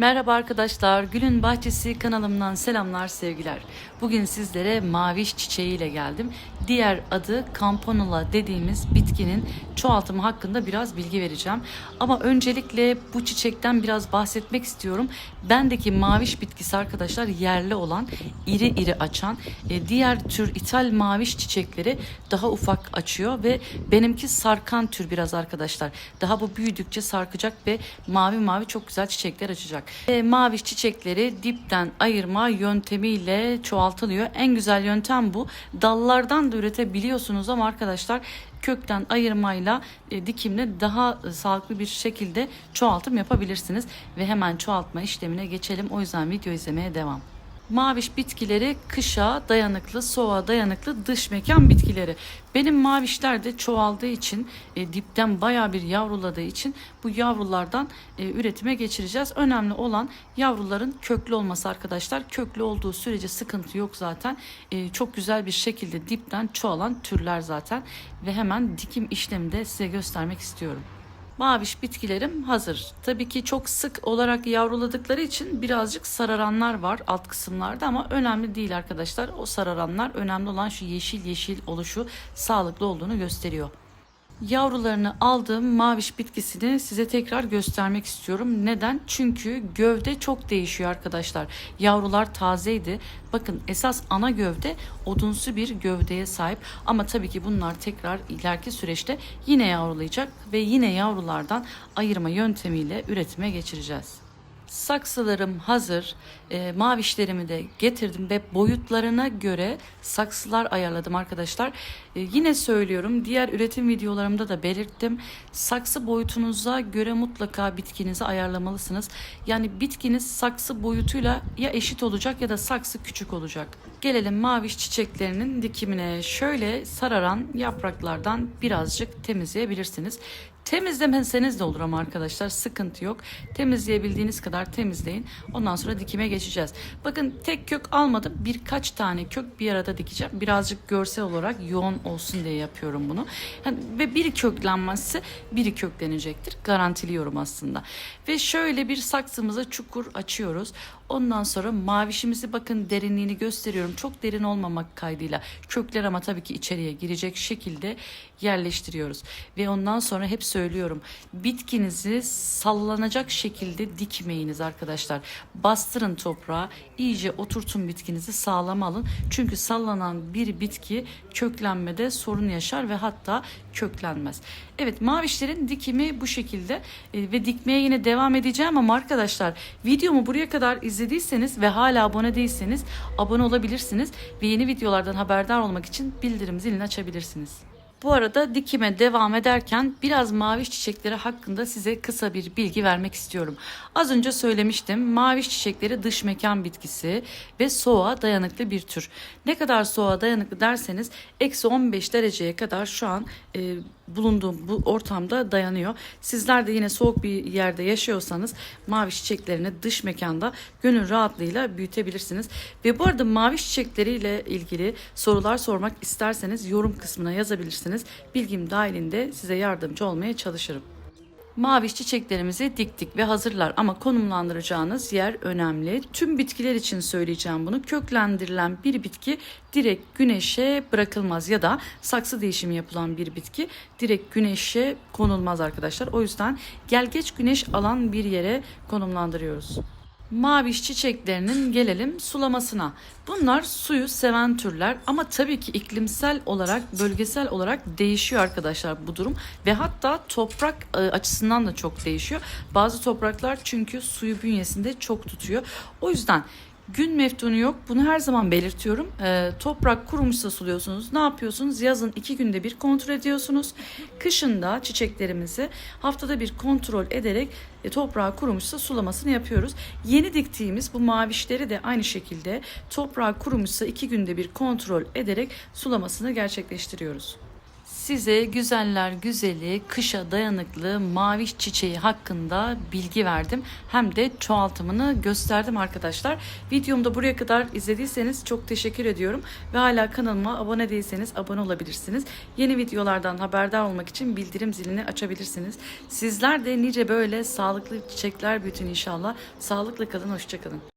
Merhaba arkadaşlar, Gül'ün Bahçesi kanalımdan selamlar, sevgiler. Bugün sizlere maviş çiçeğiyle geldim. Diğer adı Campanula dediğimiz bitkinin çoğaltımı hakkında biraz bilgi vereceğim. Ama öncelikle bu çiçekten biraz bahsetmek istiyorum. Bendeki maviş bitkisi arkadaşlar yerli olan, iri iri açan, e, diğer tür ithal maviş çiçekleri daha ufak açıyor ve benimki sarkan tür biraz arkadaşlar. Daha bu büyüdükçe sarkacak ve mavi mavi çok güzel çiçekler açacak. E, maviş çiçekleri dipten ayırma yöntemiyle çoğaltılıyor. En güzel yöntem bu. Dallardan da üretebiliyorsunuz ama arkadaşlar kökten ayırmayla e, dikimle daha e, sağlıklı bir şekilde çoğaltım yapabilirsiniz ve hemen çoğaltma işlemine geçelim. O yüzden video izlemeye devam. Maviş bitkileri kışa dayanıklı, soğuğa dayanıklı dış mekan bitkileri. Benim mavişler de çoğaldığı için, e, dipten bayağı bir yavruladığı için bu yavrulardan e, üretime geçireceğiz. Önemli olan yavruların köklü olması arkadaşlar. Köklü olduğu sürece sıkıntı yok zaten. E, çok güzel bir şekilde dipten çoğalan türler zaten. Ve hemen dikim işlemi de size göstermek istiyorum. Maviş bitkilerim hazır. Tabii ki çok sık olarak yavruladıkları için birazcık sararanlar var alt kısımlarda ama önemli değil arkadaşlar. O sararanlar önemli olan şu yeşil yeşil oluşu sağlıklı olduğunu gösteriyor. Yavrularını aldığım maviş bitkisini size tekrar göstermek istiyorum. Neden? Çünkü gövde çok değişiyor arkadaşlar. Yavrular tazeydi. Bakın esas ana gövde odunsu bir gövdeye sahip. Ama tabii ki bunlar tekrar ileriki süreçte yine yavrulayacak ve yine yavrulardan ayırma yöntemiyle üretime geçireceğiz. Saksılarım hazır. E, mavişlerimi de getirdim ve boyutlarına göre saksılar ayarladım arkadaşlar. E, yine söylüyorum diğer üretim videolarımda da belirttim. Saksı boyutunuza göre mutlaka bitkinizi ayarlamalısınız. Yani bitkiniz saksı boyutuyla ya eşit olacak ya da saksı küçük olacak. Gelelim maviş çiçeklerinin dikimine. Şöyle sararan yapraklardan birazcık temizleyebilirsiniz. Temizlemeseniz de olur ama arkadaşlar sıkıntı yok. Temizleyebildiğiniz kadar temizleyin. Ondan sonra dikime geçeceğiz. Bakın tek kök almadım. Birkaç tane kök bir arada dikeceğim. Birazcık görsel olarak yoğun olsun diye yapıyorum bunu. Yani ve biri köklenmezse biri köklenecektir. Garantiliyorum aslında. Ve şöyle bir saksımıza çukur açıyoruz. Ondan sonra mavişimizi bakın derinliğini gösteriyorum. Çok derin olmamak kaydıyla kökler ama tabii ki içeriye girecek şekilde yerleştiriyoruz. Ve ondan sonra hep söylüyorum. Bitkinizi sallanacak şekilde dikmeyiniz arkadaşlar. Bastırın toprağa. iyice oturtun bitkinizi sağlam alın. Çünkü sallanan bir bitki köklenmede sorun yaşar ve hatta köklenmez. Evet mavişlerin dikimi bu şekilde E, ve dikmeye yine devam edeceğim ama arkadaşlar videomu buraya kadar izlediyseniz ve hala abone değilseniz abone olabilirsiniz ve yeni videolardan haberdar olmak için bildirim zilini açabilirsiniz. Bu arada dikime devam ederken biraz maviş çiçekleri hakkında size kısa bir bilgi vermek istiyorum. Az önce söylemiştim maviş çiçekleri dış mekan bitkisi ve soğuğa dayanıklı bir tür. Ne kadar soğuğa dayanıklı derseniz eksi 15 dereceye kadar şu an e, bulunduğum bu ortamda dayanıyor. Sizler de yine soğuk bir yerde yaşıyorsanız mavi çiçeklerini dış mekanda gönül rahatlığıyla büyütebilirsiniz. Ve bu arada mavi çiçekleriyle ilgili sorular sormak isterseniz yorum kısmına yazabilirsiniz. Bilgim dahilinde size yardımcı olmaya çalışırım. Maviş çiçeklerimizi diktik ve hazırlar ama konumlandıracağınız yer önemli. Tüm bitkiler için söyleyeceğim bunu. Köklendirilen bir bitki direkt güneşe bırakılmaz ya da saksı değişimi yapılan bir bitki direkt güneşe konulmaz arkadaşlar. O yüzden gelgeç güneş alan bir yere konumlandırıyoruz. Maviş çiçeklerinin gelelim sulamasına. Bunlar suyu seven türler ama tabii ki iklimsel olarak, bölgesel olarak değişiyor arkadaşlar bu durum ve hatta toprak e, açısından da çok değişiyor. Bazı topraklar çünkü suyu bünyesinde çok tutuyor. O yüzden Gün meftunu yok. Bunu her zaman belirtiyorum. Ee, toprak kurumuşsa suluyorsunuz. Ne yapıyorsunuz? Yazın iki günde bir kontrol ediyorsunuz. Kışın da çiçeklerimizi haftada bir kontrol ederek e, toprağı kurumuşsa sulamasını yapıyoruz. Yeni diktiğimiz bu mavişleri de aynı şekilde toprağı kurumuşsa iki günde bir kontrol ederek sulamasını gerçekleştiriyoruz. Size güzeller güzeli, kışa dayanıklı maviş çiçeği hakkında bilgi verdim. Hem de çoğaltımını gösterdim arkadaşlar. Videomu da buraya kadar izlediyseniz çok teşekkür ediyorum. Ve hala kanalıma abone değilseniz abone olabilirsiniz. Yeni videolardan haberdar olmak için bildirim zilini açabilirsiniz. Sizler de nice böyle sağlıklı çiçekler büyütün inşallah. Sağlıklı kalın, hoşçakalın.